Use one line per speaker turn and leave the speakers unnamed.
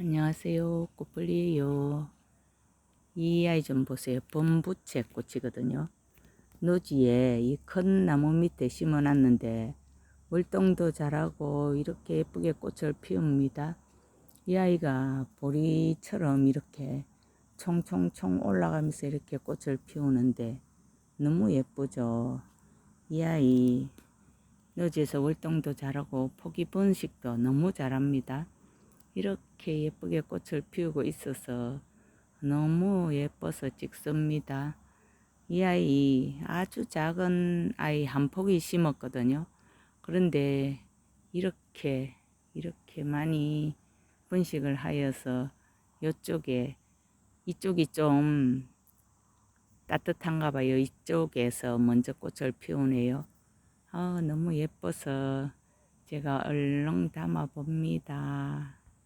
안녕하세요. 꽃벌리에요. 이 아이 좀 보세요. 범부채 꽃이거든요. 노지에 이 큰 나무 밑에 심어 놨는데 월동도 잘하고 이렇게 예쁘게 꽃을 피웁니다. 이 아이가 보리처럼 이렇게 총총총 올라가면서 이렇게 꽃을 피우는데 너무 예쁘죠. 이 아이 노지에서 월동도 잘하고 포기 번식도 너무 잘합니다. 이렇게 예쁘게 꽃을 피우고 있어서 너무 예뻐서 찍습니다. 이 아이 아주 작은 아이 한 포기 심었거든요. 그런데 이렇게 이렇게 많이 번식을 하여서 이쪽에 이쪽이 좀 따뜻한가 봐요. 이쪽에서 먼저 꽃을 피우네요. 아, 너무 예뻐서 제가 얼렁 담아 봅니다.